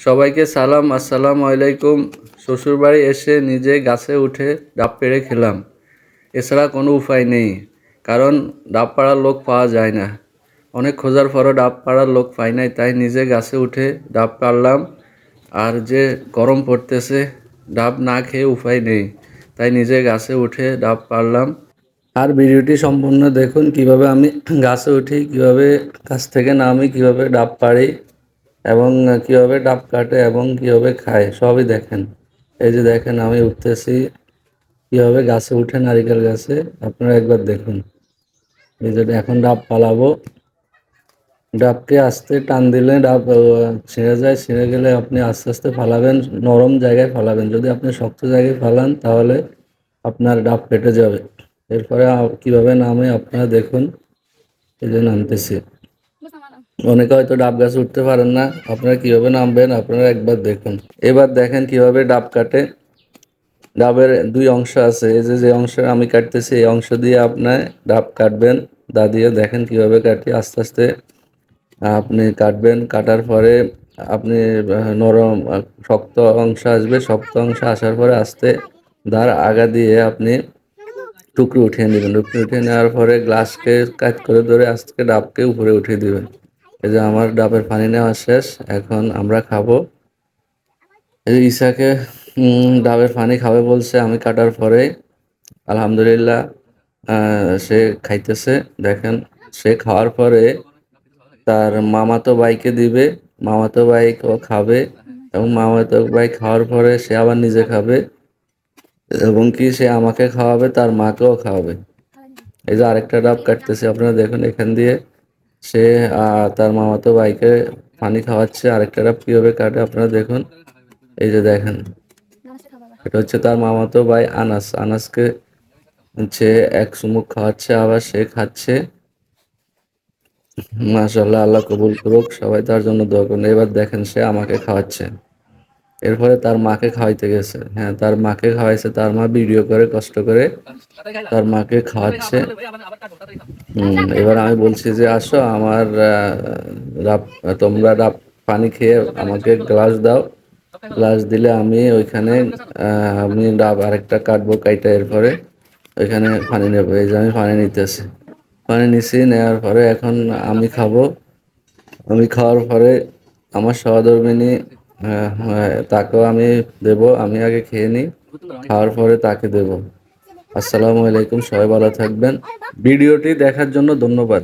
সবাইকে সালাম, আসসালাম আলাইকুম। শ্বশুরবাড়ি এসে নিজে গাছে উঠে ডাব পেড়ে খেলাম। এছাড়া কোনো উপায় নেই, কারণ ডাব পাড়ার লোক পাওয়া যায় না। অনেক খোঁজার পরও ডাব পাড়ার লোক পাই নাই, তাই নিজে গাছে উঠে ডাব পারলাম আর যে গরম পড়তেছে, ডাব না খেয়ে উপায় নেই, তাই নিজে গাছে উঠে ডাব পারলাম আর ভিডিওটি সম্পূর্ণ দেখুন, কীভাবে আমি গাছে উঠি, কীভাবে গাছ থেকে নামি, কীভাবে ডাব পাড়ি। এবং কীভাবে ডাব কাটে এবং কীভাবে খায়। সবই দেখেন। এই যে দেখেন, আমি উঠতেছি। কীভাবে গাছে উঠে নারিকেল গাছে। আপনারা একবার দেখুন। এই যে এখন ডাব পালাবো। ডাবকে আস্তে টান দিলে ডাব ছিঁড়ে যায়। ছিঁড়ে গেলে আপনি আস্তে আস্তে ফালাবেন। নরম জায়গায় ফালাবেন। যদি আপনি শক্ত জায়গায় ফালান, তাহলে আপনার ডাব কেটে যাবে। এরপরে কীভাবে নামে আপনারা দেখুন। এই যে নামতেছি। অনেকে হয়তো ডাব গাছে উঠতে পারেন না। আপনারা কীভাবে নামবেন? আপনারা একবার দেখুন। এবার দেখেন কীভাবে ডাব কাটে। ডাবের দুই অংশ আছে। এই যে যে অংশ আমি কাটতেছি, এই অংশ দিয়ে আপনার ডাব কাটবেন। দা দিয়ে দেখেন কীভাবে কাটি। আস্তে আস্তে আপনি কাটবেন। কাটার পরে আপনি নরম শক্ত অংশ আসবে। শক্ত অংশ আসার পরে আস্তে দার আগা দিয়ে আপনি টুকরো উঠিয়ে নেবেন। টুকরো উঠিয়ে নেওয়ার পরে গ্লাসকে কাজ করে ধরে আস্তে ডাবকে উপরে উঠিয়ে দিবেন। এই যে আমার ডাবের পানি নেওয়া শেষ এখন আমরা খাব। এই যে উম, ডাবের পানি খাবে বলছে আমি কাটার পরে আলহামদুলিল্লাহ সে খাইতেছে। দেখেন সে খাওয়ার পরে তার মামাতো ভাইকে দিবে। মামাতো ভাইকেও খাবে। এবং মামাতো ভাই খাওয়ার পরে সে আবার নিজে খাবে। এবং কি সে আমাকে খাওয়াবে তার মাকেও খাওয়াবে। এই যে আরেকটা ডাব কাটতেছে আপনারা দেখুন এখান দিয়ে। সে তার মামাতো ভাইকে পানি খাওয়াচ্ছে। আরেকটা ডাব কাটে আপনারা দেখুন। এই যে দেখেন। এটা হচ্ছে তার মামাতো ভাই আনাস। আনাসকে সে এক চুমুক খাওয়াচ্ছে, আবার সে খাচ্ছে। মাশাল্লাহ আল্লাহ কবুল করুক। সবাই তার জন্য দোয়া করুন। এবার দেখেন সে আমাকে খাওয়াচ্ছে। এরপরে তার মাকে খাওয়াইতে গেছে। হ্যাঁ তার মাকে খাওয়াইছে, তার মা ভিডিও করে, কষ্ট করে তার মাকে খাওয়াচ্ছে। এবার আমি বলছি যে, আসো আমার তোমরা ডাব পানি খেয়ে আমাকে গ্লাস দাও। গ্লাস দিলে আমি ওইখানে আমি ডাব আরেকটা কাটবো, কাইটা এরপরে ওইখানে পানি নেব। এই যে আমি পানি নিতেছি। পানি নিছি, নেওয়ার পরে এখন আমি খাব। আমি খাওয়ার পরে আমার সহধর্মিনী তাকেও আমি দেব, আমি আগে খেয়ে নিই, খাওয়ার পরে তাকে দেব। আসসালামু আলাইকুম, সবাই ভালো থাকবেন। ভিডিওটি দেখার জন্য ধন্যবাদ।